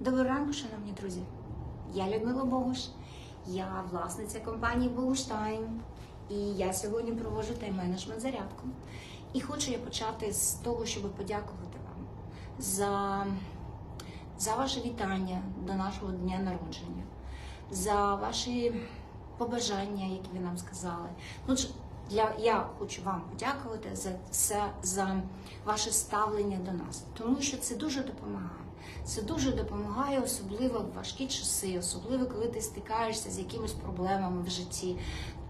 Доброго ранку, шановні друзі. Я Людмила Богуш, я власниця компанії Богуштайм. І я сьогодні проводжу тайм-менеджмент зарядку. І хочу я почати з того, щоб подякувати вам за, за ваше вітання до нашого дня народження, за ваші побажання, які ви нам сказали. Ну, для, я хочу вам подякувати за це, за ваше ставлення до нас, тому що це дуже допомагає. Це дуже допомагає, особливо в важкі часи, особливо коли ти стикаєшся з якимись проблемами в житті.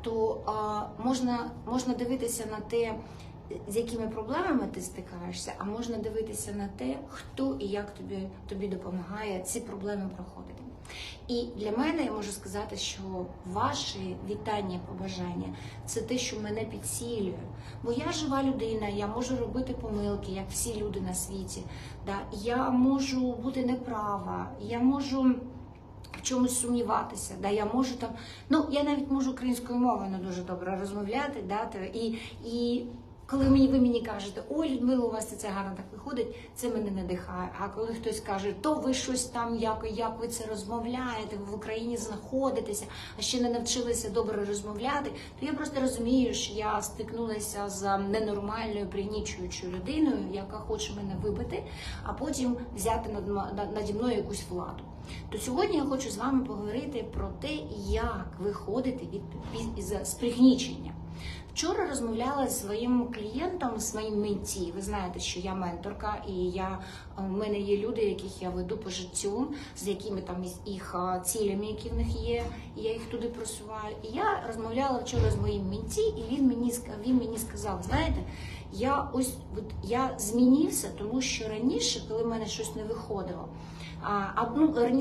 То а, можна, можна дивитися на те, з якими проблемами ти стикаєшся, а можна дивитися на те, хто і як тобі, тобі допомагає ці проблеми проходити. І для мене я можу сказати, що ваші вітання, побажання це те, що мене підсилює. Бо я жива людина, я можу робити помилки, як всі люди на світі. Да? Я можу бути неправа, я можу в чомусь сумніватися. Да? Я можу там, ну я навіть можу українською мовою не дуже добре розмовляти, да? і, і коли мені ви мені кажете, ой, Людмила, у вас це гарно так виходить, це мене надихає. А коли хтось каже, то ви щось там, як, як ви це розмовляєте, ви в Україні знаходитеся, а ще не навчилися добре розмовляти, то я просто розумію, що я стикнулася з ненормальною пригнічуючою людиною, яка хоче мене вибити, а потім взяти над, наді мною якусь владу. То сьогодні я хочу з вами поговорити про те, як виходити від, від, із, з пригнічення. Вчора розмовляла з своїм клієнтом, своїм менті. Ви знаєте, що я менторка, і я у мене є люди, яких я веду по життю, з якими там їх цілями, які в них є, і я їх туди просуваю. І я розмовляла вчора з моїм менті, і він мені він мені сказав: знаєте, я ось я змінився, тому що раніше, коли в мене щось не виходило. А,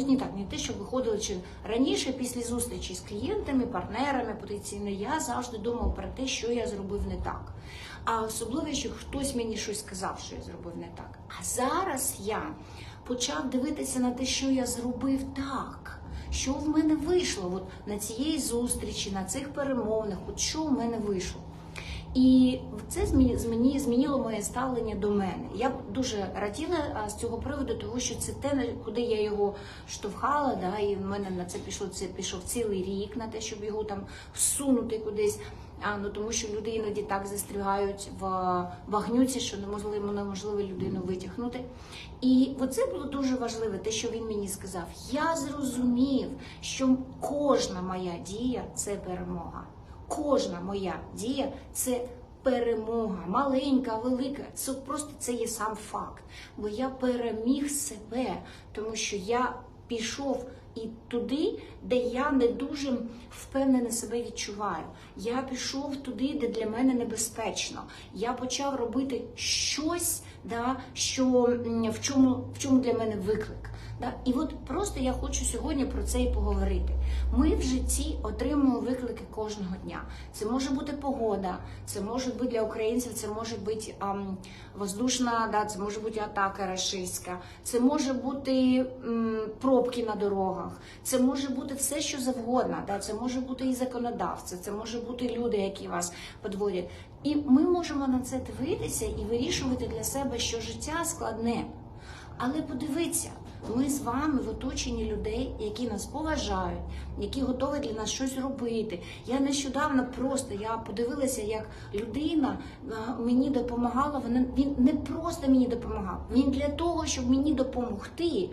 не так, не те, що виходило чи раніше, після зустрічі з клієнтами, партнерами потенційно, я завжди думав про те, що я зробив не так. А особливо, що хтось мені щось сказав, що я зробив не так. А зараз я почав дивитися на те, що я зробив так. Що в мене вийшло от на цієї зустрічі, на цих перемовинах, от що в мене вийшло. І це змі- зміні- змінило моє ставлення до мене. Я дуже раділа з цього приводу, тому що це те, куди я його штовхала, да, і в мене на це пішло це пішов цілий рік на те, щоб його там всунути кудись. А, ну тому що люди іноді так застрягають в вагнюці, що неможливо неможливо людину витягнути. І оце було дуже важливе, те, що він мені сказав. Я зрозумів, що кожна моя дія це перемога. Кожна моя дія це перемога, маленька, велика. Це просто це є сам факт. Бо я переміг себе, тому що я пішов і туди, де я не дуже впевнено себе відчуваю. Я пішов туди, де для мене небезпечно. Я почав робити щось, да, що в чому, в чому для мене виклик. Да? І от просто я хочу сьогодні про це і поговорити. Ми в житті отримуємо виклики кожного дня. Це може бути погода, це може бути для українців, це може бути ам, воздушна, да, це може бути атака рашистська, це може бути м, пробки на дорогах, це може бути все, що завгодно. Да? Це може бути і законодавці, це може бути люди, які вас підводять. І ми можемо на це дивитися і вирішувати для себе, що життя складне. Але подивіться, ми з вами в оточенні людей, які нас поважають, які готові для нас щось робити. Я нещодавно просто я подивилася, як людина мені допомагала. Вона він не просто мені допомагав. Він для того, щоб мені допомогти.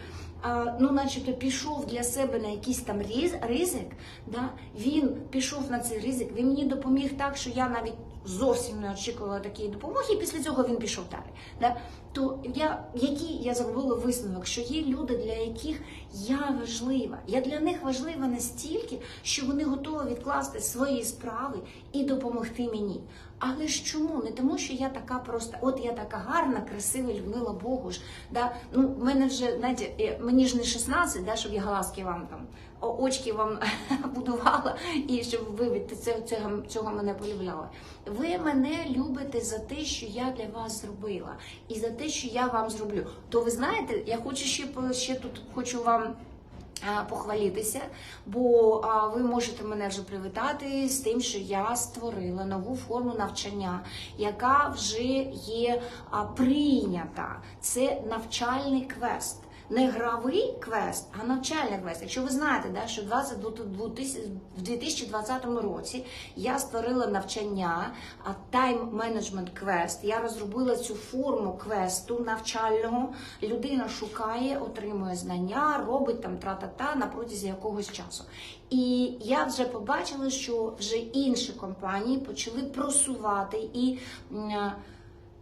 Ну, начебто, пішов для себе на якийсь там ризик. Да? Він пішов на цей ризик. Він мені допоміг так, що я навіть зовсім не очікувала такої допомоги, і після цього він пішов далі. Да? То я який я зробила висновок, що є люди, для яких я важлива. Я для них важлива настільки, що вони готові відкласти свої справи і допомогти мені. Але ж чому? Не тому, що я така просто, от я така гарна, красива, Людмила Богуш. Да? Ну, мене вже, знаєте, е, мені ж не 16, да, щоб я глазки вам там, очки вам будувала, і щоб ви від цього, цього, мене полюбляли. Ви мене любите за те, що я для вас зробила, і за те, що я вам зроблю. То ви знаєте, я хочу ще, ще тут хочу вам похвалітися, бо ви можете мене вже привітати з тим, що я створила нову форму навчання, яка вже є прийнята. Це навчальний квест. Не гравий квест, а навчальний квест. Якщо ви знаєте, да, що 20, в 2020 році я створила навчання Time Management Quest. Я розробила цю форму квесту навчального. Людина шукає, отримує знання, робить там тра-та-та на протязі якогось часу. І я вже побачила, що вже інші компанії почали просувати і.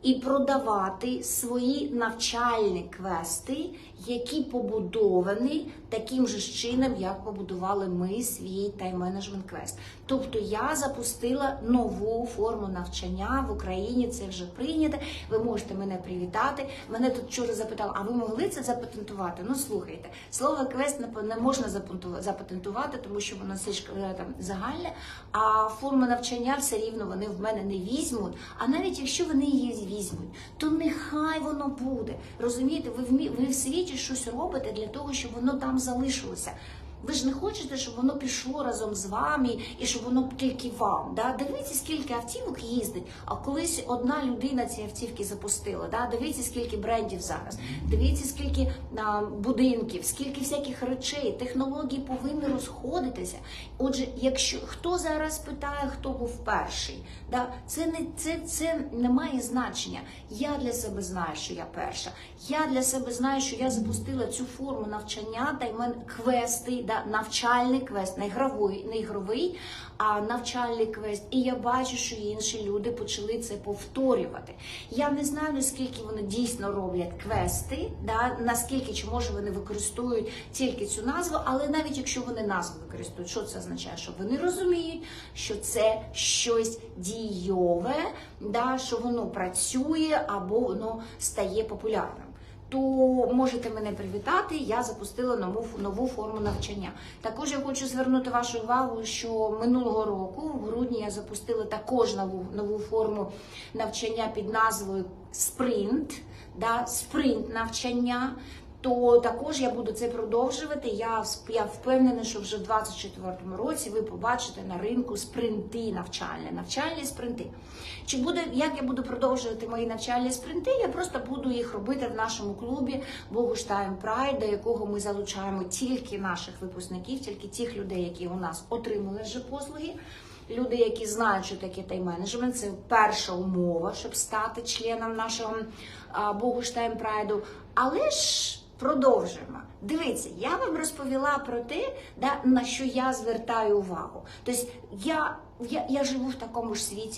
І продавати свої навчальні квести, які побудовані таким же чином, як побудували ми свій тайм-менеджмент квест. Тобто я запустила нову форму навчання в Україні. Це вже прийнято. Ви можете мене привітати. Мене тут вчора запитали, а ви могли це запатентувати? Ну слухайте, слово квест не- можна запатентувати, тому що воно е, там загальне. А форму навчання все рівно вони в мене не візьмуть. А навіть якщо вони її візьмуть, то нехай воно буде. Розумієте, ви в ви в світі щось робите для того, щоб воно там залишилося. Ви ж не хочете, щоб воно пішло разом з вами і щоб воно тільки вам. Да? Дивіться, скільки автівок їздить. А колись одна людина ці автівки запустила. Да? Дивіться, скільки брендів зараз. Дивіться, скільки а, будинків, скільки всяких речей, технології повинні розходитися. Отже, якщо хто зараз питає, хто був перший, да? це не це, це не має значення. Я для себе знаю, що я перша. Я для себе знаю, що я запустила цю форму навчання та й мен квести, да, навчальний квест, не ігровий, не ігровий, а навчальний квест. І я бачу, що інші люди почали це повторювати. Я не знаю, наскільки вони дійсно роблять квести, да, наскільки чи може вони використовують тільки цю назву, але навіть якщо вони назву використовують, що це означає? Що вони розуміють, що це щось дійове, да, що воно працює або воно стає популярним. То можете мене привітати. Я запустила нову нову форму навчання. Також я хочу звернути вашу увагу, що минулого року, в грудні, я запустила також нову нову форму навчання під назвою Спринт, да, спринт навчання. То також я буду це продовжувати. Я, я впевнена, що вже в 2024 році ви побачите на ринку спринти навчальні, навчальні спринти. Чи буде як я буду продовжувати мої навчальні спринти? Я просто буду їх робити в нашому клубі Богуштайм Прайд, до якого ми залучаємо тільки наших випускників, тільки тих людей, які у нас отримали вже послуги. Люди, які знають, що таке тайм-менеджмент, це перша умова, щоб стати членом нашого Богуштайм Прайду. Але ж продовжуємо. Дивіться, я вам розповіла про те, да, на що я звертаю увагу. Тобто я, я, я живу в такому ж світі.